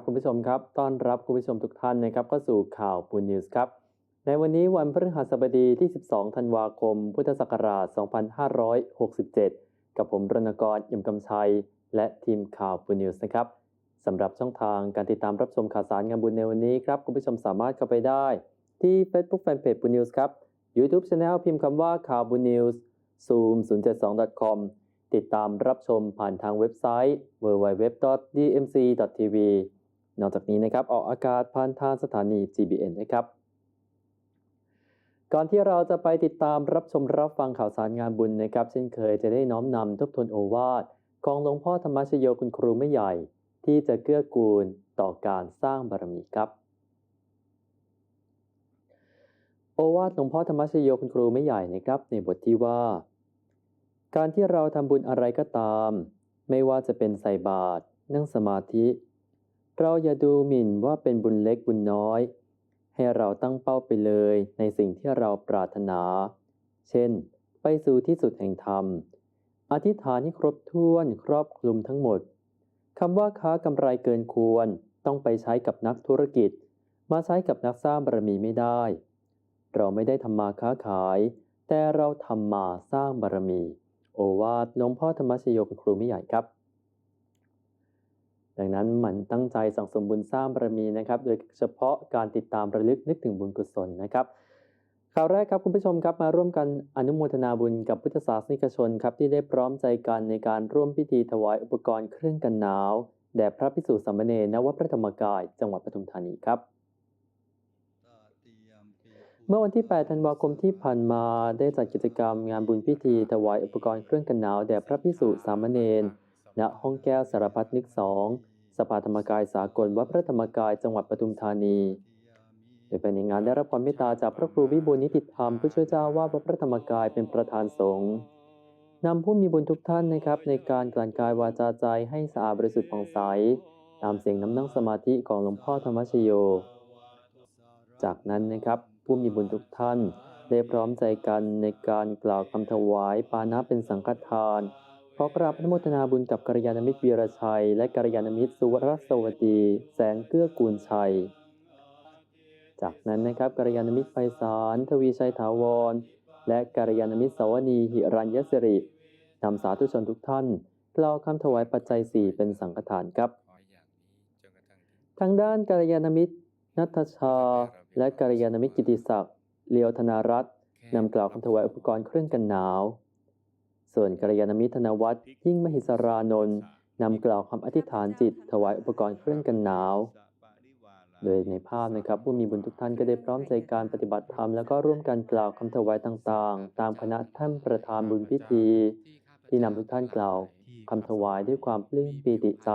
ครับคุณผู้ชมครับ ต้อนรับคุณผู้ชมทุกท่านนะครับเข้าสู่ข่าวปูนิวส์ครับ ในวันนี้วันพฤหัสบดีที่ 12 ธันวาคม พุทธศักราช 2567 กับผมรณกรยมกำชัย และทีมข่าวปูนิวส์นะครับสำหรับช่องทางการติดตามรับชมข่าวสารงานบุญในวันนี้ครับคุณผู้ชมสามารถเข้าไปได้ ที่ Facebook Fanpage ปูนิวส์ครับ YouTube Channel พิมพ์คำว่าข่าวบุญนิวส์ zoom 072 com ติดตามรับชมผ่านทางเว็บไซต์ www.dmc.tv นอกจากนี้นะครับออกอากาศผ่านทางสถานี GBN นะครับ ก่อนที่เราจะไปติดตามรับชมรับฟังข่าวสารงานบุญนะครับ เช่นเคยจะได้น้อมนำทบทวนโอวาทของหลวงพ่อธรรมชโยคุณครูไม่ใหญ่ ที่จะเกื้อกูลต่อการสร้างบารมีครับ โอวาทหลวงพ่อธรรมชโยคุณครูไม่ใหญ่นะครับ ในบทที่ว่า การที่เราทำบุญอะไรก็ตาม ไม่ว่าจะเป็นใส่บาตรนั่งสมาธิ เราอย่าดูหมิ่นว่าเป็นบุญเล็กบุญน้อย ให้เราตั้งเป้าไปเลยในสิ่งที่เราปรารถนา เช่น ไปสู่ที่สุดแห่งธรรม อธิษฐานให้ครบถ้วนครอบคลุมทั้งหมดคำว่าค้ากำไรเกินควรต้องไปใช้กับนักธุรกิจ มาใช้กับนักสร้างบารมีไม่ได้ เราไม่ได้ทำมาค้าขาย แต่เราทำมาสร้างบารมี โอวาทหลวงพ่อธรรมชโยคุณครูไม่ใหญ่ครับ ดังนั้นหมันตั้งใจสั่งสมบุญสร้างบารมีนะครับ โดยเฉพาะการติดตามระลึกนึกถึงบุญกุศลนะครับข่าวแรกครับคุณผู้ชมครับมาร่วมกันอนุโมทนาบุญกับพุทธศาสนิกชนครับที่ได้พร้อมใจกันในการร่วมพิธีถวายอุปกรณ์เครื่องกันหนาวแด่พระพิสุสามเณรณวัดพระธรรมกาย จังหวัดปทุมธานีครับ เมื่อวันที่ 8 ธันวาคมที่ผ่านมาได้จัดกิจกรรมงานบุญพิธีถวายอุปกรณ์เครื่องกันหนาวแด่พระพิสุสามเณรณห้องแก้วสารพัดนึกสอง ภาธรรมกายสากลวัดพระธรรมกายจังหวัดปทุมธานี โดยภายในงานได้รับความเมตตาจากพระครูวิบูลนิติธรรมผู้ช่วยเจ้าว่าวัดพระธรรมกายเป็นประธานสงฆ์นำผู้มีบุญทุกท่านนะครับ ในการกลั่นกายวาจาใจให้สะอาดบริสุทธิ์ผ่องใสตามเสียงน้ำนั่งสมาธิของหลวงพ่อธรรมชโย จากนั้นนะครับผู้มีบุญทุกท่านได้พร้อมใจกันในการกล่าวคำถวายปานะเป็นสังฆทาน ขอกราบอนุโมทนาบุญกับกัลยาณมิตรวีรชัย และกัลยาณมิตรสุวรสวัสดี แสงเกื้อกูลชัย จากนั้นนะครับกัลยาณมิตรไพศาลทวีชัยถาวร และกัลยาณมิตรสวนีหิรัญยสิรินำสาธุชนทุกท่านกล่าวคำถวายปัจจัยสี่เป็นสังฆทานครับ ทางด้านกัลยาณมิตรนัทชา และกัลยาณมิตรกิติศักดิ์เลียวธนารัตน์นำกล่าวคำถวายอุปกรณ์เครื่องกันหนาว ส่วนกัลยาณมิตรธนวัฒน์ยิ่งมหิสรานนท์นำกล่าวคำอธิษฐานจิต ถวายอุปกรณ์เครื่องกันหนาว โดยในภาพนะครับผู้มีบุญทุกท่านก็ได้พร้อมใจการปฏิบัติธรรมแล้วก็ร่วมกันกล่าวคำถวายต่างๆ ตามคณะท่านประธานบุญพิธี ที่นำทุกท่านกล่าวคำถวายด้วยความปลื้มปีติใจ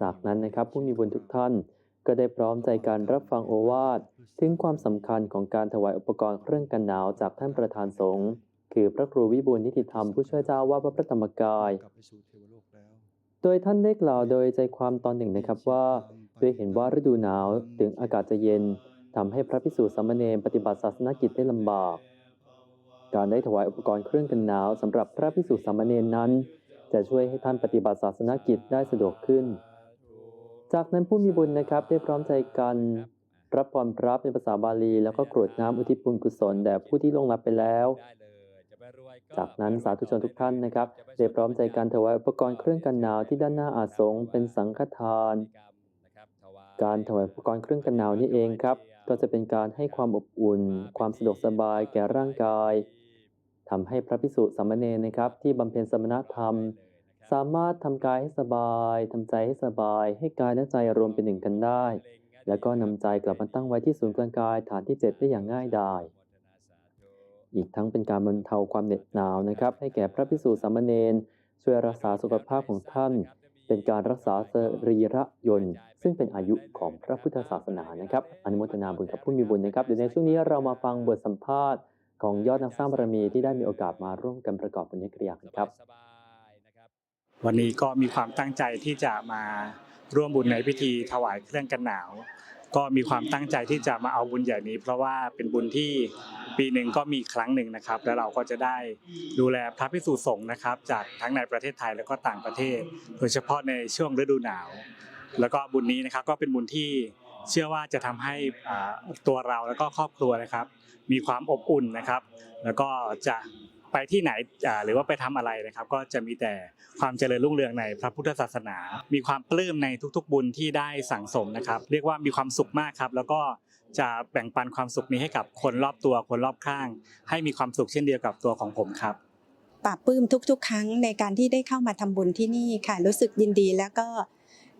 จากนั้นนะครับผู้มีบุญทุกท่านก็ได้พร้อมใจการรับฟังโอวาทถึงความสำคัญของการถวายอุปกรณ์เครื่องกันหนาวจากท่านประธานสงฆ์ คือพระครูวิบูลนิติธรรมผู้ช่วยเจ้าว่าสวัดพระธรรมกาย โดยท่านได้กล่าวโดยใจความตอนหนึ่งนะครับว่าด้วยเห็นว่าฤดูหนาวถึงอากาศจะเย็นทำให้พระพิสุสามเณรปฏิบัติศาสนกิจได้ลำบาก การได้ถวายอุปกรณ์เครื่องกันหนาวสำหรับพระพิสุสามเณรนั้น จะช่วยให้ท่านปฏิบัติศาสนกิจได้สะดวกขึ้น จากนั้นผู้มีบุญนะครับได้พร้อมใจกันรับพรพระเป็นภาษาบาลี แล้วก็กรวดน้ำอุทิศบุญกุศลแด่ผู้ที่ล่วงลับไปแล้ว จากนั้นสาธุชนทุกท่านนะครับได้พร้อมใจการถวายอุปกรณ์เครื่องกันหนาวที่ด้านหน้าอาสงเป็นสังฆทาน การถวายอุปกรณ์เครื่องกันหนาวนี้เองครับ ก็จะเป็นการให้ความอบอุ่น ความสะดวกสบายแก่ร่างกายทำให้พระพิสุสามเณรนะครับ ที่บำเพ็ญสมณธรรม สามารถทำกายให้สบายทำใจให้สบาย ให้กายและใจรวมเป็นหนึ่งกันได้ แล้วก็นำใจกลับมาตั้งไว้ที่ศูนย์กลางกายฐานที่ 7 ได้อย่างง่ายดาย อีกทั้งเป็นการบรรเทาความเหน็ดหนาวนะครับ ให้แก่พระพิสุสามเณรช่วยรักษาสุขภาพของท่าน เป็นการรักษาสรีระยนต์ ซึ่งเป็นอายุของพระพุทธศาสนานะครับอนุโมทนาบุญกับผู้มีบุญนะครับเดี๋ยวในช่วงนี้เรามาฟังบทสัมภาษณ์ของยอดนักสร้างบารมีที่ได้มีโอกาสมาร่วมกันประกอบบุญญกิริยาครับ วันนี้ก็มีความตั้งใจที่จะมาร่วมบุญในพิธีถวายเครื่องกันหนาว ก็มีความตั้งใจที่จะมาเอาบุญใหญ่นี้ เพราะว่าเป็นบุญที่ปีหนึ่งก็มีครั้งหนึ่งนะครับ แล้วเราก็จะได้ดูแลพระภิกษุสงฆ์นะครับ จากทั้งในประเทศไทยแล้วก็ต่างประเทศ โดยเฉพาะในช่วงฤดูหนาว แล้วก็บุญนี้นะครับก็เป็นบุญที่เชื่อว่าจะทำให้ตัวเราแล้วก็ครอบครัวนะครับ มีความอบอุ่นนะครับ แล้วก็จะ ไปที่ไหนหรือว่าไปทำอะไรนะครับ ก็จะมีแต่ความเจริญรุ่งเรืองในพระพุทธศาสนา มีความปลื้มในทุกๆ บุญที่ได้สั่งสมนะครับ เรียกว่ามีความสุขมากครับ แล้วก็จะแบ่งปันความสุขนี้ให้กับคนรอบตัวคนรอบข้าง ให้มีความสุขเช่นเดียวกับตัวของผมครับปราบปลื้มทุก ๆ ครั้งในการที่ได้เข้ามาทำบุญที่นี่ค่ะ รู้สึกยินดีแล้วก็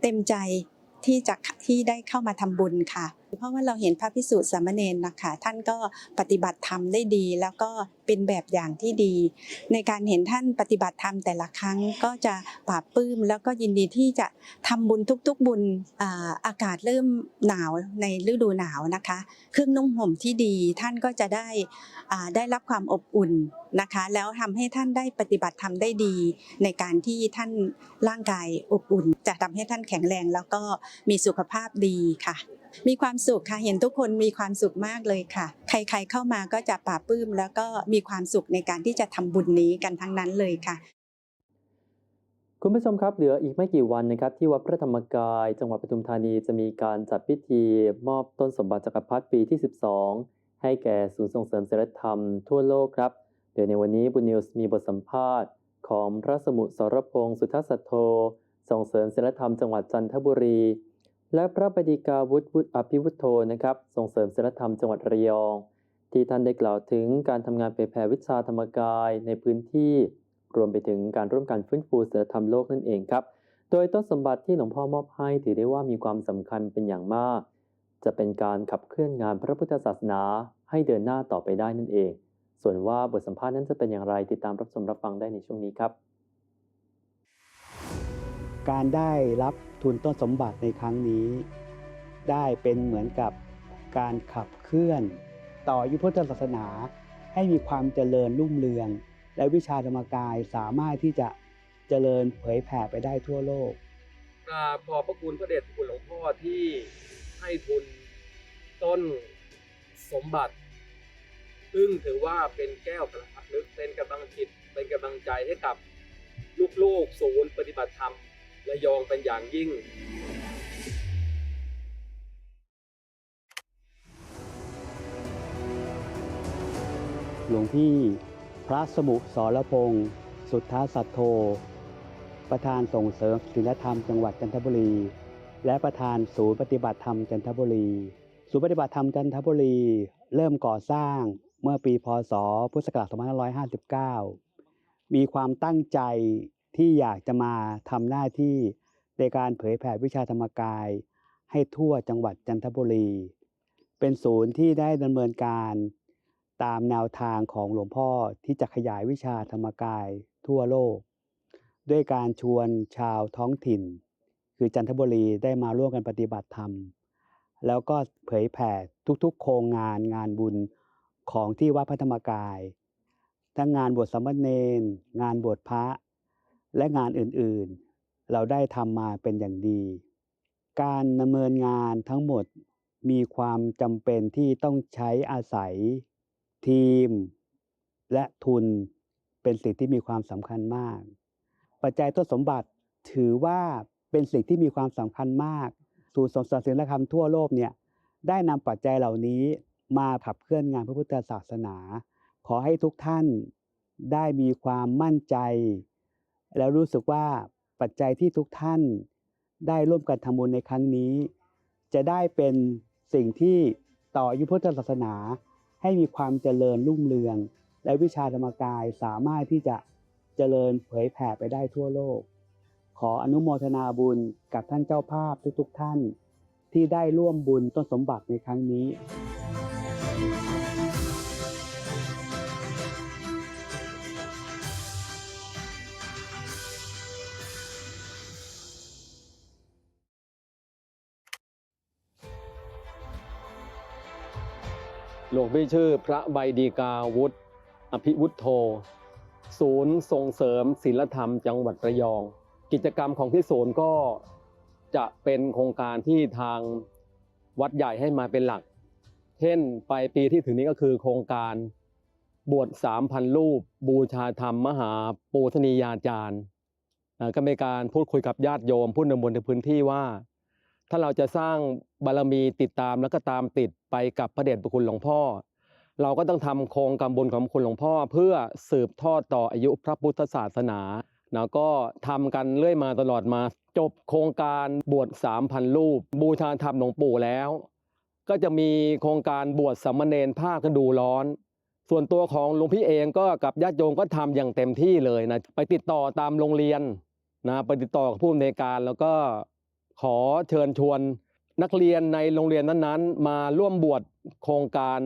เต็มใจที่จะที่ได้เข้ามาทำบุญค่ะ เพราะว่าเราเห็นพระพิสุทธิ์สามเณรนะคะท่านก็ปฏิบัติธรรมได้ดี แล้วก็เป็นแบบอย่างที่ดี ในการเห็นท่านปฏิบัติธรรมแต่ละครั้งก็จะปราบปลื้ม แล้วก็ยินดีที่จะทำบุญทุกๆบุญอากาศเริ่มหนาวในฤดูหนาวนะคะ เครื่องนุ่งห่มที่ดีท่านก็จะได้ได้รับความอบอุ่นนะคะ แล้วทำให้ท่านได้ปฏิบัติธรรมได้ดี ในการที่ท่านร่างกายอบอุ่น จะทำให้ท่านแข็งแรงแล้วก็มีสุขภาพดีค่ะ มีความสุขค่ะ เห็นทุกคนมีความสุขมากเลยค่ะ ใครๆเข้ามาก็จะปราปลื้ม แล้วก็มีความสุขในการที่จะทำบุญนี้กันทั้งนั้นเลยค่ะ คุณผู้ชมครับเหลืออีกไม่กี่วันนะครับ ที่วัดพระธรรมกาย จังหวัดปทุมธานีจะมีการจัดพิธี มอบต้นสมบัติจักรพรรดิปีที่ 12 ให้แก่ศูนย์ส่งเสริมศิลธรรมทั่วโลกครับโดยในวันนี้บุญนิวส์มีบทสัมภาษณ์ ของพระสมุทรสรพงศ์สุทัศโธส่งเสริมศิลธรรมจังหวัดจันทบุรี และพระบดีกาวุฒิวุฒิอภิวุฒโธนะครับส่งเสริมศิลธรรมจังหวัดระยอง ที่ท่านได้กล่าวถึงการทำงานเผยแผ่วิชาธรรมกายในพื้นที่ รวมไปถึงการร่วมกันฟื้นฟูศิลธรรมโลกนั่นเองครับ โดยต้นสมบัติที่หลวงพ่อมอบให้ถือได้ว่ามีความสำคัญเป็นอย่างมาก จะเป็นการขับเคลื่อนงานพระพุทธศาสนาให้เดินหน้าต่อไปได้นั่นเอง ส่วนว่าบทสัมภาษณ์นั้นจะเป็นอย่างไรติดตามรับชมรับฟังได้ในช่วงนี้ครับ การได้รับ ทุนต้นสมบัติในครั้งนี้ ได้เป็นเหมือนกับการขับเคลื่อน ต่อยุทธพุทธศาสนาให้มีความเจริญรุ่งเรือง และวิชาธรรมกายสามารถที่จะเจริญเผยแผ่ไปได้ทั่วโลกกราบขอบพระคุณพระเดชพระคุณหลวงพ่อที่ให้ทุนต้นสมบัติ ซึ่งถือว่าเป็นแก้วกระหัตนึกเป็นกำลังจิตเป็นกำลังใจให้กับลูกๆศูนย์ปฏิบัติธรรม ระยองเป็นอย่างยิ่ง หลวงพี่ พระสมุสรพงศ์สุทธาสัตโธ ประธานส่งเสริมศิลธรรมจังหวัดจันทบุรี และประธานศูนย์ปฏิบัติธรรมจันทบุรี ศูนย์ปฏิบัติธรรมจันทบุรี เริ่มก่อสร้างเมื่อปีพศพุทธศักราช2559 มีความตั้งใจ ที่อยากจะมาทำหน้าที่ในการเผยแผ่วิชาธรรมกาย ให้ทั่วจังหวัดจันทบุรี เป็นศูนย์ที่ได้ดำเนินการตามแนวทางของหลวงพ่อที่จะขยายวิชาธรรมกายทั่วโลก ด้วยการชวนชาวท้องถิ่น คือจันทบุรีได้มาร่วมกันปฏิบัติธรรม แล้วก็เผยแผ่ทุกๆ โครงงานงานบุญของที่วัดพระธรรมกาย ทั้งงานบวชสามเณรงานบวชพระ และงานอื่นๆ เราได้ทำมาเป็นอย่างดี การดำเนินงานทั้งหมดมีความจำเป็นที่ต้องใช้อาศัย ทีม และทุนเป็นสิ่งที่มีความสำคัญมาก ปัจจัยต้นสมบัติถือว่าเป็นสิ่งที่มีความสำคัญมากศูนย์ส่งเสริมศิลธรรมทั่วโลกเนี่ยได้นำปัจจัยเหล่านี้มาขับเคลื่อนงานพระพุทธศาสนา ขอให้ทุกท่านได้มีความมั่นใจ แล้วรู้สึกว่าปัจจัยที่ทุกท่านได้ร่วมกันทำบุญในครั้งนี้ จะได้เป็นสิ่งที่ต่ออายุพุทธศาสนา ให้มีความเจริญรุ่งเรือง และวิชาธรรมกายสามารถที่จะเจริญเผยแผ่ไปได้ทั่วโลก ขออนุโมทนาบุญกับท่านเจ้าภาพทุกๆท่าน ที่ได้ร่วมบุญต้นสมบัติในครั้งนี้ หลวงพี่ชื่อพระใบดีกาวุฒิอภิวุฒโธ ศูนย์ส่งเสริมศิลธรรมจังหวัดระยอง กิจกรรมของที่ศูนย์ก็จะเป็นโครงการที่ทางวัดใหญ่ให้มาเป็นหลัก เช่นปลายปีที่ถึงนี้ก็คือโครงการบวช3,000รูป บูชาธรรมมหาปูธนียาจารย์ก็มีการพูดคุยกับญาติโยมผู้นำบนในพื้นที่ว่า ถ้าเราจะสร้างบารมีติดตามแล้วก็ตามติด ไปกับพระเดชพระคุณหลวงพ่อ เราก็ต้องทำโครงกรรมบุญของคุณหลวงพ่อ เพื่อสืบทอดต่ออายุพระพุทธศาสนาแล้วก็ทำกันเรื่อยมาตลอดมา จบโครงการบวช3,000 รูป บูชาธรรมหลวงปู่แล้ว ก็จะมีโครงการบวชสามเณรภาคฤดูร้อน ส่วนตัวของหลวงพี่เองก็กับญาติโยมก็ทำอย่างเต็มที่เลยนะไปติดต่อตามโรงเรียนนะไปติดต่อกับผู้อำนวยการแล้วก็ขอเชิญชวน นักเรียนในโรงเรียนนั้นๆ มาร่วมบวชโครงการ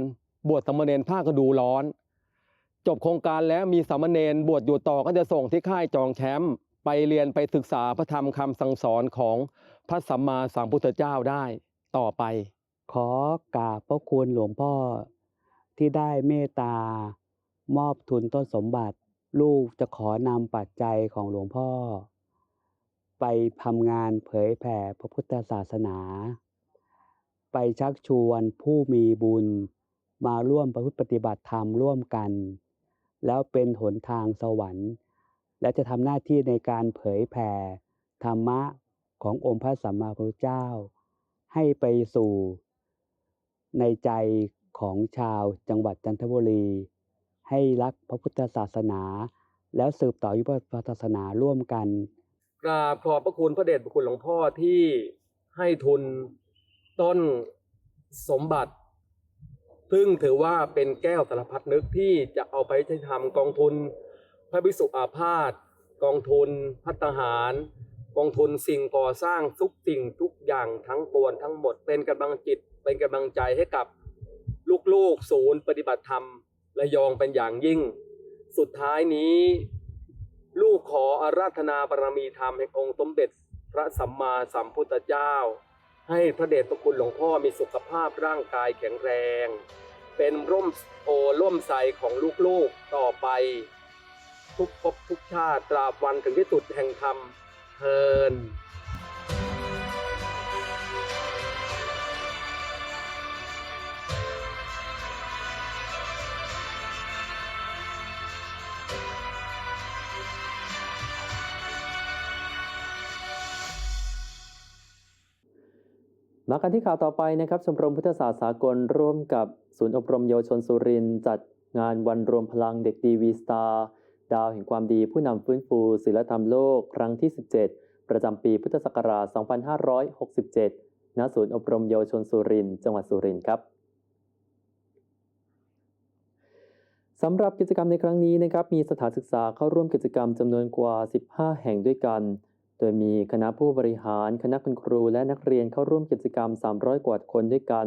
บวชสามเณรภาคฤดูร้อน จบโครงการแล้วมีสามเณรบวชอยู่ต่อก็จะส่งที่ค่ายจองแชมป์ไปเรียนไปศึกษาพระธรรมคำสั่งสอนของพระสัมมาสัมพุทธเจ้าได้ต่อไป ขอกราบพระคุณหลวงพ่อที่ได้เมตตามอบทุนต้นสมบัติ ลูกจะขอนำปัจจัยของหลวงพ่อ ไปทำงานเผยแผ่พระพุทธศาสนา ไปชักชวนผู้มีบุญมาร่วมประพฤติปฏิบัติธรรมร่วมกัน แล้วเป็นหนทางสวรรค์ และจะทำหน้าที่ในการเผยแผ่ธรรมะขององค์พระสัมมาสัมพุทธเจ้า ให้ไปสู่ ในใจของชาวจังหวัดจันทบุรี ให้รักพระพุทธศาสนา แล้วสืบต่อยุทธศาสนาร่วมกัน กราบขอบพระคุณพระเดชพระคุณหลวงพ่อที่ให้ทุนต้นสมบัติ ซึ่งถือว่าเป็นแก้วสารพัดนึกที่จะเอาไปใช้ทำกองทุน พระภิกษุอาพาธกองทุนพัฒหาร กองทุนสิ่งก่อสร้างทุกสิ่งทุกอย่างทั้งปวงทั้งหมดเป็นกำลังจิต เป็นกำลังใจให้กับลูกๆศูนย์ปฏิบัติธรรมระยองเป็นอย่างยิ่ง สุดท้ายนี้ ลูกขออาราธนาบารมีธรรมแห่งองค์สมเด็จพระสัมมาสัมพุทธเจ้า ให้พระเดชพระคุณหลวงพ่อมีสุขภาพร่างกายแข็งแรง เป็นร่มโพล่มใสของลูกๆต่อไป ทุกภพทุกชาติตราบวันถึงที่สุดแห่งธรรมเทิน มากันที่ข่าวต่อไปนะครับชมรมพุทธศาสตร์สากลร่วมกับศูนย์อบรมเยาวชนสุรินทร์จัดงานวันรวมพลังเด็กดีวีสตาร์ดาวแห่งความดีผู้นำฟื้นฟูศิลธรรมโลกครั้งที่ 17 ประจำปีพุทธศักราช 2567 ณ ศูนย์อบรมเยาวชนสุรินทร์จังหวัดสุรินทร์ครับสำหรับกิจกรรมในครั้งนี้นะครับมีสถานศึกษาเข้าร่วมกิจกรรมจำนวนกว่า 15 แห่งด้วยกัน โดยมีคณะผู้บริหาร คณะคุณครู และนักเรียนเข้าร่วมกิจกรรม 300 กว่าคนด้วยกัน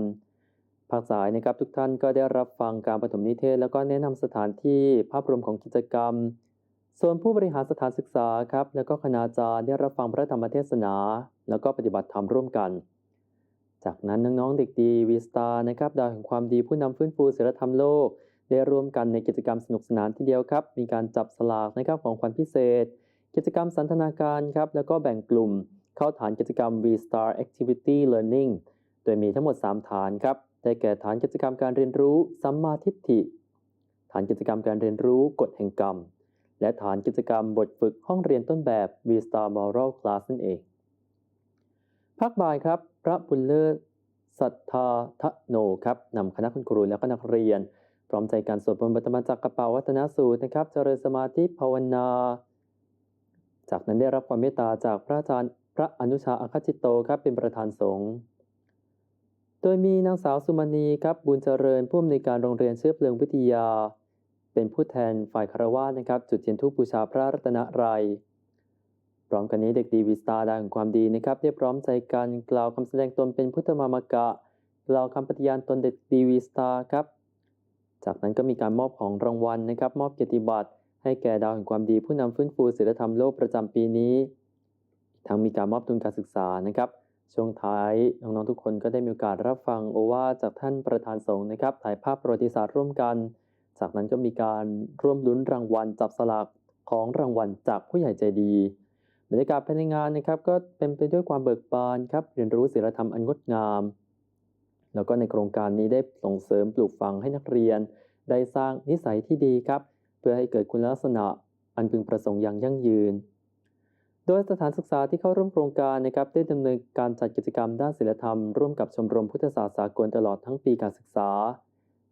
ภาคสายนะครับทุกท่านก็ได้รับฟังการปฐมนิเทศ แล้วก็แนะนำสถานที่ภาพรวมของกิจกรรม ส่วนผู้บริหารสถานศึกษาครับ แล้วก็คณาจารย์ได้รับฟังพระธรรมเทศนา แล้วก็ปฏิบัติธรรมร่วมกัน จากนั้นน้องๆเด็กดีวีสตาร์นะครับดาวแห่งความดีผู้นำฟื้นฟูศิลธรรมโลก ได้ร่วมกันในกิจกรรมสนุกสนานที่เดียวครับ มีการจับสลากนะครับของขวัญพิเศษ กิจกรรมสันทนาการครับ แล้วก็แบ่งกลุ่มเข้าฐานกิจกรรม V Star Activity Learning โดยมีทั้งหมด 3 ฐานครับ ได้แก่ฐานกิจกรรมการเรียนรู้สัมมาทิฏฐิ ฐานกิจกรรมการเรียนรู้กฎแห่งกรรม และฐานกิจกรรมบทฝึกห้องเรียนต้นแบบ V Star Moral Class นั่นเองภาคบ่ายครับ พระบุญเลิศสัทธาทะโนครับนำคณะคุณครูและก็นักเรียน พร้อมใจการสวดมนต์บทธรรมจากกระเป๋าวัฒนสูตรนะครับ เจริญสมาธิภาวนา จากนั้นได้รับความเมตตาจากพระอาจารย์พระอนุชาอาคจิตโตครับเป็นประธานสงฆ์โดยมีนางสาวสุมณีครับบุญเจริญผู้อำนวยการโรงเรียนเชื้อเพลิงวิทยา เป็นผู้แทนฝ่ายคารวะนะครับ จุดเทียนทูปบูชาพระรัตนตรัยพร้อมกันนี้เด็กดีวีสตาร์ดาแห่งความดีนะครับได้พร้อมใจกันกล่าวคำแสดงตนเป็นพุทธมามกะ กล่าวคำปฏิญาณตนเด็กดีวีสตาร์ครับ จากนั้นก็มีการมอบของรางวัลนะครับ มอบเกียรติบัตร ให้แก่ดาวแห่งความดีผู้นำฟื้นฟูศิลธรรมโลกประจำปีนี้ ทั้งมีการมอบทุนการศึกษานะครับ ช่วงท้ายน้องๆทุกคนก็ได้มีโอกาสรับฟังโอวาจากท่านประธานสงฆ์นะครับ ถ่ายภาพประวัติศาสตร์ร่วมกัน จากนั้นก็มีการร่วมลุ้นรางวัลจับสลากของรางวัลจากผู้ใหญ่ใจดี บรรยากาศภายในงานนะครับ ก็เป็นไปด้วยความเบิกบานครับเรียนรู้ศิลธรรมอันงดงาม แล้วก็ในโครงการนี้ได้ส่งเสริมปลูกฝังให้นักเรียน ได้สร้างนิสัยที่ดีครับ เพื่อให้เกิดคุณลักษณะอันพึงประสงค์อย่างยั่งยืน โดยสถานศึกษาที่เข้าร่วมโครงการนะครับได้ดำเนินการจัดกิจกรรมด้านศิลธรรม ร่วมกับชมรมพุทธศาสตร์สากลตลอดทั้งปีการศึกษา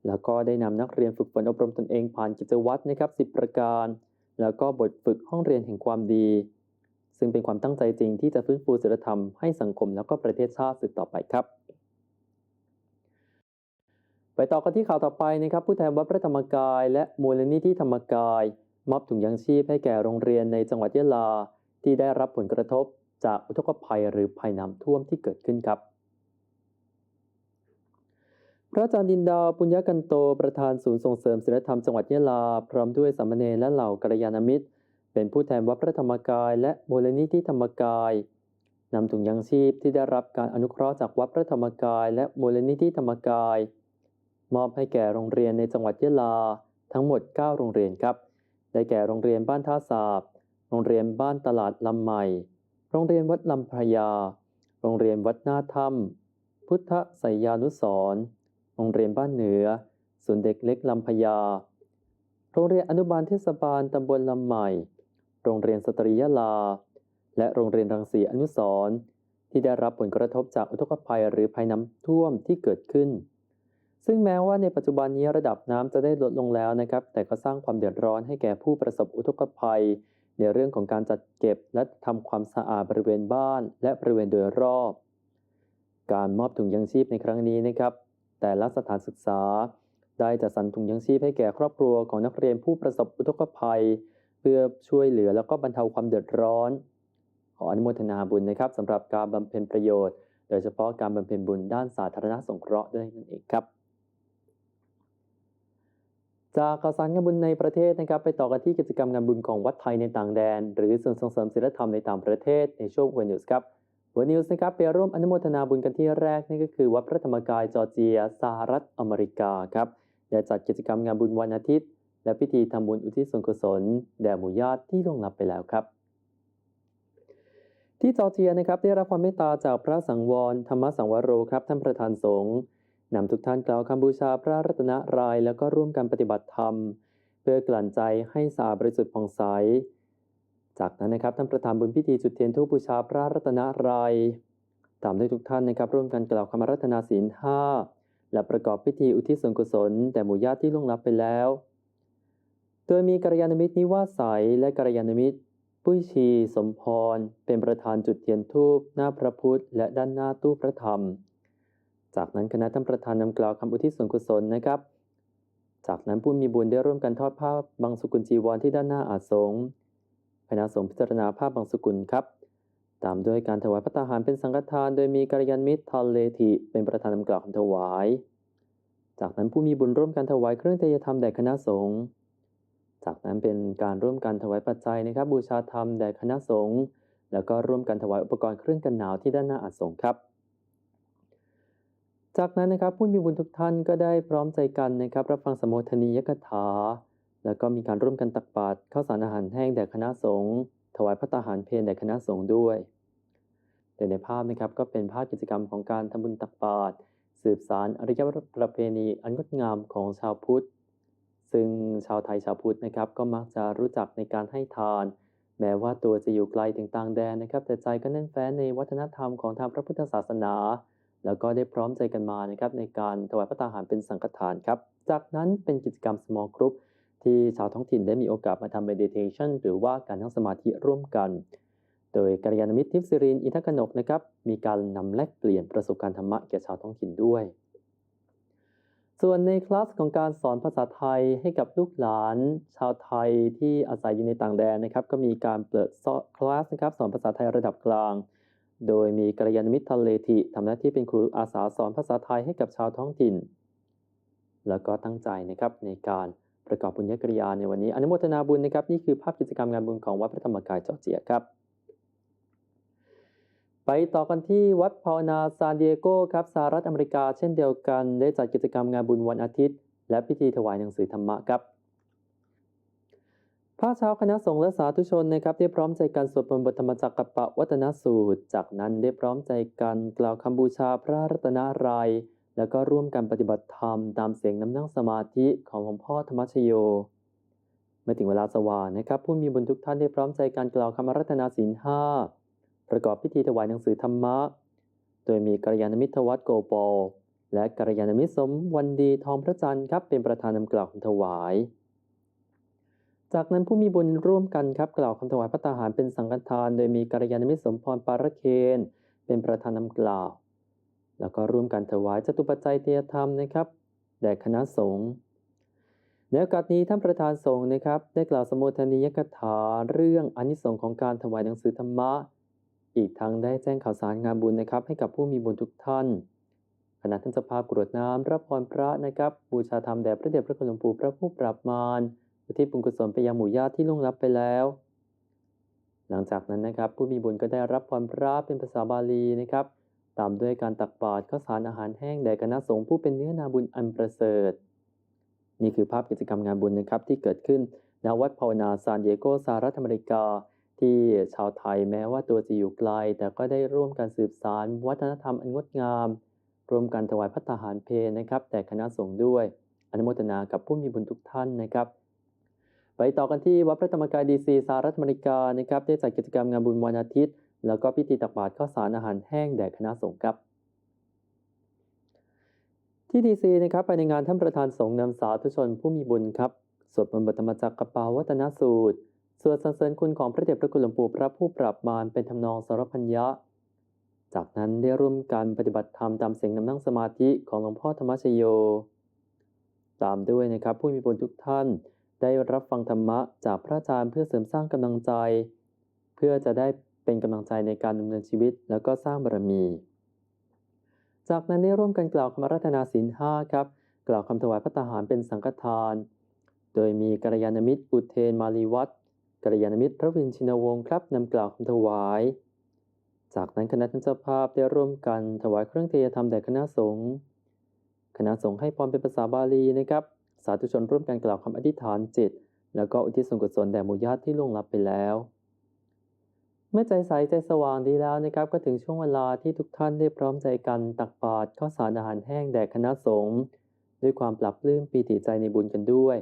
แล้วก็ได้นำนักเรียนฝึกฝนอบรมตนเองผ่านกิจวัตรนะครับ10 ประการ แล้วก็บทฝึกห้องเรียนแห่งความดี ซึ่งเป็นความตั้งใจจริงที่จะฟื้นฟูศิลธรรมให้สังคมแล้วก็ประเทศชาติสืบต่อไปครับ ไปต่อกันที่ข่าวต่อไปนะครับ ผู้แทนวัดพระธรรมกาย และมูลนิธิธรรมกาย มอบถุงยังชีพให้แก่โรงเรียนในจังหวัดยะลา ที่ได้รับผลกระทบจากอุทกภัยหรือภัยน้ำท่วมที่เกิดขึ้นครับ พระอาจารย์ดินดาวปุญญกันโตประธานศูนย์ส่งเสริมศิลธรรมจังหวัดยะลา พร้อมด้วยสามเณรและเหล่ากัลยาณมิตร เป็นผู้แทนวัดพระธรรมกาย และมูลนิธิธรรมกายนำถุงยังชีพที่ได้รับการอนุเคราะห์จากวัดพระธรรมกาย และมูลนิธิธรรมกาย มอบให้แก่โรงเรียนในจังหวัดยะลาทั้งหมด 9 โรงเรียนครับ ได้แก่โรงเรียนบ้านท่าสาบ โรงเรียนบ้านตลาดลำใหม่ โรงเรียนวัดลำพระยา โรงเรียนวัดหน้าถ้ำพุทธไสยานุสรโรงเรียนบ้านเหนือ ศูนย์เด็กเล็กลำพญา โรงเรียนอนุบาลเทศบาลตำบลลำใหม่ โรงเรียนสตรียลา และโรงเรียนรังสีอนุสรที่ได้รับผลกระทบจากอุทกภัยหรือภัยน้ำท่วมที่เกิดขึ้น ซึ่งแม้ว่าในปัจจุบันนี้ระดับน้ำจะได้ลดลงแล้วนะครับ แต่ก็สร้างความเดือดร้อนให้แก่ผู้ประสบอุทกภัย ในเรื่องของการจัดเก็บและทำความสะอาดบริเวณบ้าน และบริเวณโดยรอบ การมอบถุงยังชีพในครั้งนี้นะครับ แต่ละสถานศึกษา ได้จัดสรรถุงยังชีพให้แก่ครอบครัวของนักเรียนผู้ประสบอุทกภัย เพื่อช่วยเหลือแล้วก็บรรเทาความเดือดร้อน ขออนุโมทนาบุญนะครับสำหรับการบำเพ็ญประโยชน์ โดยเฉพาะการบำเพ็ญบุญด้านสาธารณสงเคราะห์ด้วยนั่นเองครับ จากข่าวสารงานบุญในประเทศนะครับไปต่อกันที่กิจกรรมงานบุญของวัดไทยในต่างแดน หรือส่วนส่งเสริมศิลธรรมในต่างประเทศในช่วงวันนิวส์ครับวันนิวส์นะครับไปร่วมอนุโมทนาบุญกันที่แรกนี่ก็คือวัดพระธรรมกายจอร์เจียสหรัฐอเมริกาครับได้จัดกิจกรรมงานบุญวันอาทิตย์ และพิธีทำบุญอุทิศส่วนกุศลแด่หมู่ญาติที่ล่วงลับไปแล้วครับ ที่จอร์เจียนะครับได้รับความเมตตาจากพระสังวรธรรมสังวโรครับท่านประธานสงฆ์ นำทุกท่านกล่าวคำบูชาพระรัตนรายแล้วก็ร่วมกันปฏิบัติธรรม เพื่อกลั่นใจให้สะอาดบริสุทธิ์ผ่องใส จากนั้นนะครับท่านประธานบุญพิธีจุดเทียนทูปบูชาพระรัตนรายตามด้วยทุกท่านนะครับ ร่วมกันกล่าวคำรัตนาศีลห้าและประกอบพิธีอุทิศส่วนกุศลแด่หมู่ญาติที่ล่วงลับไปแล้ว โดยมีกัลยาณมิตรนิวาสใสและกัลยาณมิตร ปุ้ยชี สมพร เป็นประธานจุดเทียนทูปหน้าพระพุทธ และด้านหน้าตู้พระธรรม จากนั้นคณะท่านประธานนำกล่าวคำอุทิศส่วนกุศลนะครับ จากนั้นผู้มีบุญได้ร่วมกันทอดผ้าบางสุกุลจีวรที่ด้านหน้าอาสงฆ์คณะสงฆ์พิจารณาผ้าบางสุกุลครับ ตามด้วยการถวายพระตาหารเป็นสังฆทาน โดยมีกัลยาณมิตรทอลเลธิเป็นประธานนำกล่าวคำถวาย จากนั้นผู้มีบุญร่วมกันถวายเครื่องเทยธรรมแด่คณะสงฆ์ จากนั้นเป็นการร่วมกันถวายปัจจัยนะครับ บูชาธรรมแด่คณะสงฆ์ แล้วก็ร่วมกันถวายอุปกรณ์เครื่องกันหนาวที่ด้านหน้าอาสงฆ์ครับ จากนั้นนะครับผู้มีบุญทุกท่านก็ได้พร้อมใจกันนะครับ รับฟังสมโภชนียกถา แล้วก็มีการร่วมกันตักบาตรข้าวสารอาหารแห้งแด่คณะสงฆ์ถวายพระตาหารเพลแด่คณะสงฆ์ด้วยแต่ในภาพนะครับก็เป็นภาพกิจกรรมของการทำบุญตักบาตรสืบสารอริยประเพณีอันงดงามของชาวพุทธ ซึ่งชาวไทยชาวพุทธนะครับก็มักจะรู้จักในการให้ทาน แม้ว่าตัวจะอยู่ไกลถึงต่างแดนนะครับ แต่ใจก็แน่นแฟ้นในวัฒนธรรมของทางพระพุทธศาสนา แล้วก็ได้พร้อมใจกันมานะครับในการถวายพระตาหารเป็นสังฆทานครับ จากนั้นเป็นกิจกรรม small group ที่ชาวท้องถิ่นได้มีโอกาสมาทำ meditation หรือว่าการนั่งสมาธิร่วมกัน โดยกัลยาณมิตรทิพย์สิรินอินทกนกนะครับมีการนำแลกเปลี่ยนประสบการณ์ธรรมะแก่ชาวท้องถิ่นด้วย ส่วนในคลาสของการสอนภาษาไทยให้กับลูกหลาน ชาวไทยที่อาศัยอยู่ในต่างแดนนะครับก็มีการเปิดคลาสนะครับสอนภาษาไทยระดับกลาง โดยมีกัลยาณมิตรทะเลทิทำหน้าที่เป็นครูอาสาสอนภาษาไทยให้กับชาวท้องถิ่น แล้วก็ตั้งใจนะครับในการประกอบบุญญกริยาในวันนี้อนุโมทนาบุญนะครับ นี่คือภาพกิจกรรมงานบุญของวัดพระธรรมกายจอร์เจียครับ ไปต่อกันที่วัดภาวนาซานดิเอโกครับสหรัฐอเมริกาเช่นเดียวกัน ได้จัดกิจกรรมงานบุญวันอาทิตย์ และพิธีถวายหนังสือธรรมะครับ พระชาวคณะสงฆ์และสาธุชนนะครับได้พร้อมใจกันสวดมนต์บทธรรมจักรกับปะวัตนสูตร จากนั้นได้พร้อมใจกันกล่าวคำบูชาพระรัตนารยัยแล้วก็ร่วมกันปฏิบัติธรรมตามเสียงน้ำนั่งสมาธิของหลวงพ่อธรรมชโยบมื่อถึงเวลาสว่างนะครับผู้มีบุญทุกท่านได้พร้อมใจการกล่าวคำรัตนาศีลห้าประกอบพิธีถวายหนังสือธรรมะ โดยมีกัลยาณมิตรวัตโกปอและกัลยาณมิตรสมวันดีทองพระจันทร์ครับเป็นประธานนำกล่าวคำถวาย จากนั้นผู้มีบุญร่วมกันครับกล่าวคำถวายพระตาหารเป็นสังฆทาน โดยมีกัลยาณมิตรสมพรปารเคนเป็นประธานนำกล่าว แล้วก็ร่วมกันถวายจตุปัจจัยเตียธรรมนะครับแด่คณะสงฆ์ในโอกาสนี้ท่านประธานสงฆ์นะครับได้กล่าวสมุทนียกถาเรื่องอนิสงส์ของการถวายหนังสือธรรมะ อีกทั้งได้แจ้งข่าวสารงานบุญนะครับ ให้กับผู้มีบุญทุกท่านคณะท่านเจ้าภาพกรวดน้ำรับพรพระนะครับบูชาธรรมแด่พระเดชพระคุณหลวงปู่พระผู้ปราบมาร อุทิศบุญกุศลไปยังหมู่ญาติที่ล่วงลับไปแล้ว หลังจากนั้นนะครับ ผู้มีบุญก็ได้รับพรพระเป็นภาษาบาลีนะครับ ตามด้วยการตักบาตรข้าวสารอาหารแห้งแด่คณะสงฆ์ผู้เป็นเนื้อนาบุญอันประเสริฐ นี่คือภาพกิจกรรมงานบุญนะครับที่เกิดขึ้นณวัดภาวนาซานดิเอโกสหรัฐอเมริกา ที่ชาวไทยแม้ว่าตัวจะอยู่ไกล แต่ก็ได้ร่วมกันสืบสานวัฒนธรรมอันงดงามร่วมกันถวายพัตตาหารเพลนะครับแต่คณะสงฆ์ด้วย อนุโมทนากับผู้มีบุญทุกท่านนะครับ ไปต่อกันที่วัดพระธรรมกายดีซีสหรัฐมริกานะครับได้จัดกิจกรรมงานบุญวันอาทิตย์ แล้วก็พิธีตักบาตรข้าวสารอาหารแห้งแด่คณะสงฆ์ครับ ที่ดีซีนะครับไปในงานท่านประธานสงฆ์นำสาธุชนผู้มีบุญครับสวดมนต์บทธรรมจักรกปาวัตนสูตรสวดสรรเสริญคุณของพระเดชพระคุณหลวงปู่พระผู้ปราบมารเป็นทำนองสรพัญญะ จากนั้นได้ร่วมกันปฏิบัติธรรมตามเสียงนำนั่งสมาธิของหลวงพ่อธรรมชโย ตามด้วยนะครับผู้มีบุญทุกท่าน ได้รับฟังธรรมะจากพระอาจารย์เพื่อเสริมสร้างกำลังใจ เพื่อจะได้เป็นกำลังใจในการดำเนินชีวิต แล้วก็สร้างบารมี จากนั้นได้ร่วมกันกล่าวคำรัตนาศีลห้าครับ กล่าวคำถวายพระตาหารเป็นสังฆทาน โดยมีกัลยาณมิตรอุเทนมาลีวัฒน์กัลยาณมิตรพระวินชินวงศ์ครับนำกล่าวคำถวาย จากนั้นคณะท่านเจ้าภาพได้ร่วมกันถวายเครื่องเทยธรรมแด่คณะสงฆ์คณะสงฆ์ให้พรเป็นภาษาบาลีนะครับ สาธุชนร่วมกันกล่าวคำอธิษฐานจิต แล้วก็อุทิศส่วนกุศลแด่หมู่ญาติที่ล่วงลับไปแล้ว เมื่อใจใสใจสว่างดีแล้วนะครับ ก็ถึงช่วงเวลาที่ทุกท่านได้พร้อมใจกันตักบาตรข้าวสารอาหารแห้งแด่คณะสงฆ์ด้วยความปรับปลื้มปีติใจในบุญกันด้วย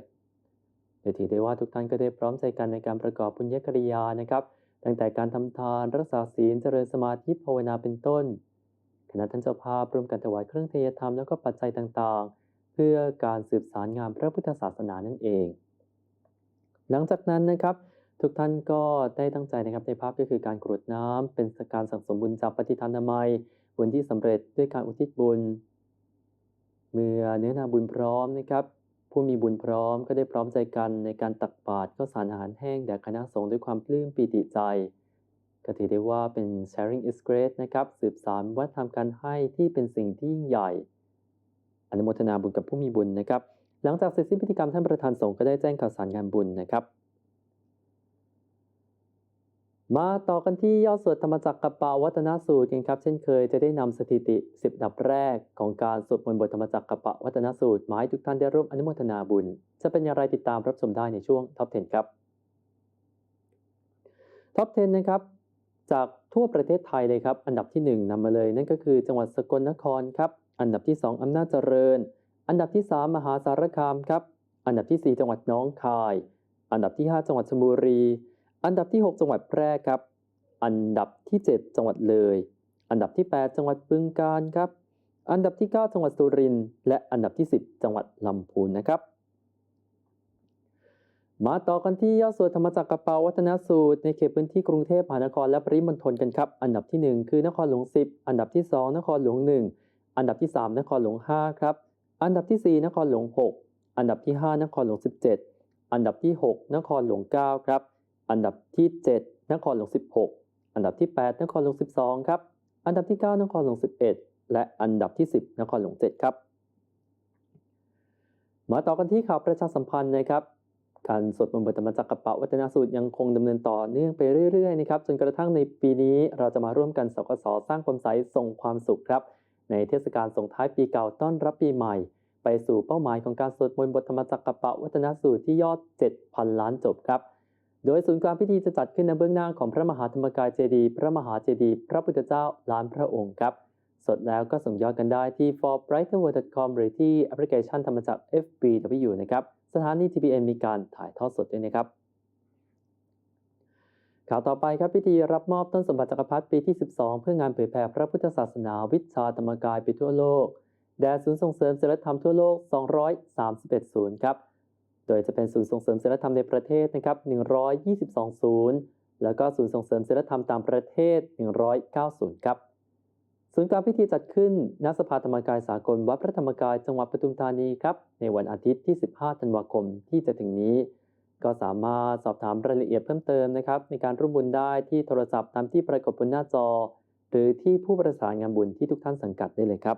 โดยถือได้ว่าทุกท่านก็ได้พร้อมใจกันในการประกอบบุญญกริยานะครับ ตั้งแต่การทำทานรักษาศีลเจริญสมาธิภาวนาเป็นต้นคณะท่านเจ้าภาพร่วมกันถวายเครื่องเทยธรรมแล้วก็ปัจจัยต่างๆ พื่อการสืบสารงานพระพุทธศาสนานั่นเอง หลังจากนั้นนะครับ ทุกท่านก็ได้ตั้งใจนะครับในภาพก็คือการกรวดน้ำเป็นการสั่งสมบุญจากปฏิทานนามัยบุญที่สำเร็จด้วยการอุทิศบุญ เมื่อเนื้อนาบุญพร้อมนะครับ ผู้มีบุญพร้อมก็ได้พร้อมใจกันในการตักบาตรข้าวสารอาหารแห้งแด่คณะสงฆ์ด้วยความปลื้มปีติใจก็ถือได้ว่าเป็น sharing is great นะครับสืบสานวัฒนธรรมการให้ที่เป็นสิ่งที่ยิ่งใหญ่ อนุโมทนาบุญกับผู้มีบุญนะครับ หลังจากเสร็จสิ้นพิธีกรรมท่านประธานสงฆ์ก็ได้แจ้งข่าวสารงานบุญนะครับ มาต่อกันที่ยอดสวดธรรมจักรกับปาวัตนสูตรกันครับ เช่นเคยจะได้นำสถิติ 10 ดับแรก ของการสวดมนต์บทธรรมจักรกับปวัตนสูตรมาให้ทุกท่านได้ร่วมอนุโมทนาบุญ จะเป็นอย่างไรติดตามรับชมได้ในช่วงท็อป 10 ครับท็อป 10 นะครับจากทั่วประเทศไทยเลยครับ อันดับที่ 1นำมาเลยนั่นก็คือจังหวัดสกลนครครับ อันดับที่ 2 อำนาจเจริญ อันดับที่ 3 มหาสารคามครับ อันดับที่ 4 จังหวัดน้องคาย อันดับที่ 5 จังหวัดชลบุรี อันดับที่ 6 จังหวัดแพร่ครับ อันดับที่ 7 จังหวัดเลย อันดับที่ 8 จังหวัดบึงกาฬครับ อันดับที่ 9 จังหวัดสุรินทร์ และอันดับที่ 10 จังหวัดลำพูนนะครับ มาต่อกันที่ยอดสวดธรรมจักรกับปาวัฒนสูตร ในเขตพื้นที่กรุงเทพมหานครและปริมณฑลกันครับ อันดับที่ 1 คือนครหลวง 10 อันดับที่ 2 นครหลวง 1 อันดับที่ 3 นครหลวง 5 ครับ อันดับที่ 4 นครหลวง 6 อันดับที่ 5 นครหลวง 17 อันดับที่ 6 นครหลวง 9 ครับ อันดับที่ 7 นครหลวง 16 อันดับที่ 8 นครหลวง 12 ครับ อันดับที่ 9 นครหลวง 11 และอันดับที่ 10 นครหลวง 7 ครับ มาต่อกันที่ข่าวประชาสัมพันธ์นะครับ การสวดมนต์บทธรรมจักรปะวัฒนสูตรยังคงดำเนินต่อเนื่องไปเรื่อยๆนะครับ จนกระทั่งในปีนี้เราจะมาร่วมกันสกสสร้างความใสส่งความสุขครับ ในเทศกาลส่งท้ายปีเก่าต้อนรับปีใหม่ ไปสู่เป้าหมายของการสวดมนต์บทธรรมจักรปะวัฒนสูตรที่ยอด 7,000 ล้านจบครับ โดยศูนย์กลางพิธีจะจัดขึ้นในเบื้องหน้าของพระมหาธรรมกายเจดีย์พระมหาเจดีย์พระพุทธเจ้าล้านพระองค์ครับ สดแล้วก็ส่งยอดกันได้ที่ forbrighterworld.com หรือที่แอปพลิเคชันธรรมจักร FBW นะครับ สถานี TBN มีการถ่ายทอดสดด้วยนะครับ ข่าวต่อไปครับพิธีรับมอบต้นสมบัติจักรพรรดิปีที่ 12 เพื่องานเผยแผ่พระพุทธศาสนาวิชาธรรมกายไปทั่วโลก แด่ศูนย์ส่งเสริมศิลธรรมทั่วโลก 231 ศูนย์ครับ โดยจะเป็นศูนย์ส่งเสริมศิลธรรมในประเทศนะครับ122 ศูนย์ แล้วก็ศูนย์ส่งเสริมศิลธรรมตางประเทศ 109 ศูนย์ครับ ศูนย์การพิธีจัดขึ้นณสภาธรรมกายสากลวัดพระธรรมกายจังหวัดปทุมธานีครับ ในวันอาทิตย์ที่ 15 ธันวาคมที่จะถึงนี้ ก็สามารถสอบถามรายละเอียดเพิ่มเติมนะครับ ในการร่วมบุญได้ที่โทรศัพท์ตามที่ปรากฏบนหน้าจอ หรือที่ผู้ประสานงานบุญที่ทุกท่านสังกัดได้เลยครับ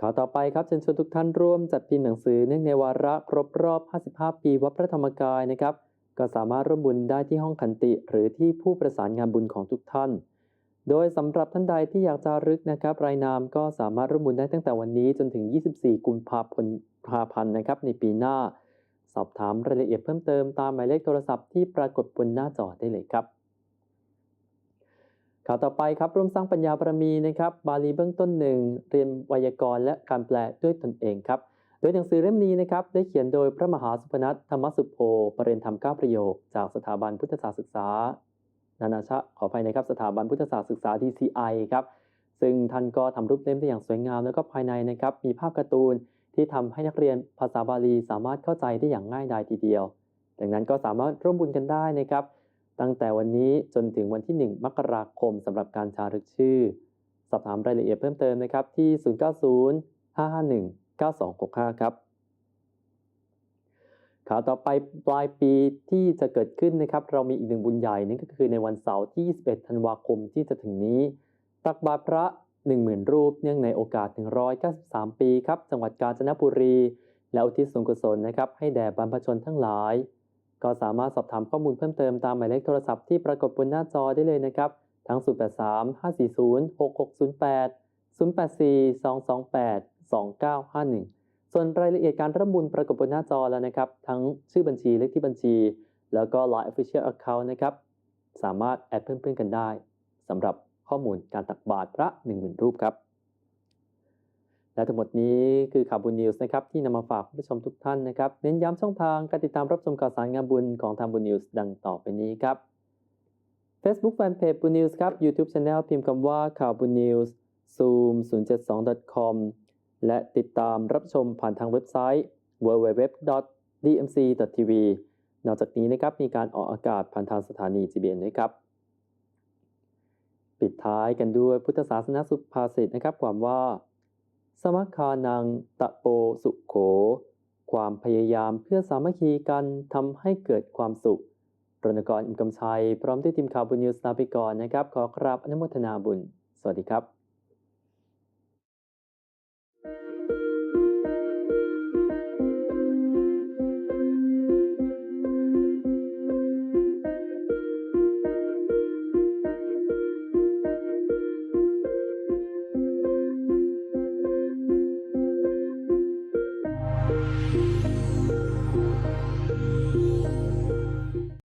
ข่าวต่อไปครับเชิญชวนทุกท่านร่วมจัดพิมพ์หนังสือเนื่องในวาระครบรอบ 55 ปีวัดพระธรรมกายนะครับ ก็สามารถร่วมบุญได้ที่ห้องขันติ หรือที่ผู้ประสานงานบุญของทุกท่าน โดยสำหรับท่านใดที่อยากจะรึกนะครับ รายนามก็สามารถร่วมบุญได้ตั้งแต่วันนี้จนถึง 24 กุมภาพันธ์นะครับในปีหน้า สอบถามรายละเอียดเพิ่มเติมตามหมายเลขโทรศัพท์ที่ปรากฏบนหน้าจอได้เลยครับข่าวต่อไปครับร่วมสร้างปัญญาบารมีนะครับ บาลีเบื้องต้นหนึ่งเรียนไวยากรณ์และการแปลด้วยตนเองครับ โดยหนังสือเล่มนี้นะครับได้เขียนโดยพระมหาสุพนัทธรรมสุโภปรเรียนธรรมเก้าประโยค จากสถาบันพุทธศาสตร์ศึกษา นานาชาติขออภัยนะครับ สถาบันพุทธศาสตร์ศึกษา DCI ครับซึ่งท่านก็ทำรูปเล่มได้อย่างสวยงามแล้วก็ภายในนะครับมีภาพการ์ตูน ที่ทำให้นักเรียนภาษาบาลีสามารถเข้าใจได้อย่างง่ายดายทีเดียว ดังนั้นก็สามารถร่วมบุญกันได้นะครับ ตั้งแต่วันนี้จนถึงวันที่ 1 มกราคมสำหรับการชารึกชื่อ สอบถามรายละเอียดเพิ่มเติมนะครับที่ 090 551 9265 ครับข่าวต่อไปปลายปีที่จะเกิดขึ้นนะครับ เรามีอีกหนึ่งบุญใหญ่นั่นก็คือในวันเสาร์ที่ 21 ธันวาคมที่จะถึงนี้ ตักบาตรพระ 10,000 รูปเนื่องในโอกาส 193 ปีครับจังหวัดกาญจนบุรี และอุทิศส่วนกุศลนะครับให้แด่บรรพชนทั้งหลาย ก็สามารถสอบถามข้อมูลเพิ่มเติมตามหมายเลขโทรศัพท์ที่ปรากฏบนหน้าจอได้เลยนะครับ ทั้ง 083 540 6608 084 228 2951 ส่วนรายละเอียดการร่วมบุญปรากฏบนหน้าจอแล้วนะครับ ทั้งชื่อบัญชีเลขที่บัญชี แล้วก็ Line Official Account นะครับ สามารถแอดเพื่อนๆกันได้สำหรับ ข้อมูลการตักบาตรพระ10,000รูปครับ และทั้งหมดนี้คือข่าวบุญนิวส์นะครับที่นำมาฝากคุณผู้ชมทุกท่านนะครับ เน้นย้ำช่องทางการติดตามรับชมข่าวสารงานบุญของทางบุญนิวส์ดังต่อไปนี้ครับ Facebook Fanpage บุญนิวส์ครับ YouTube Channel พิมพ์คำว่าข่าวบุญนิวส์ zoom 072.com และติดตามรับชมผ่านทางเว็บไซต์ www.dmc.tv นอกจากนี้นะครับมีการออกอากาศผ่านทางสถานี GBN ด้วยครับ ปิดท้ายกันด้วยพุทธศาสนสุภาษิตนะครับ ความว่า สมัคคานังตะโปสุขโข ความพยายามเพื่อสามัคคีกันทำให้เกิดความสุขรณกรอิมกำชัย พร้อมด้วยทีมข่าวบุญนิวสตาไปก่อนนะครับ ขอกราบอนุโมทนาบุญ สวัสดีครับ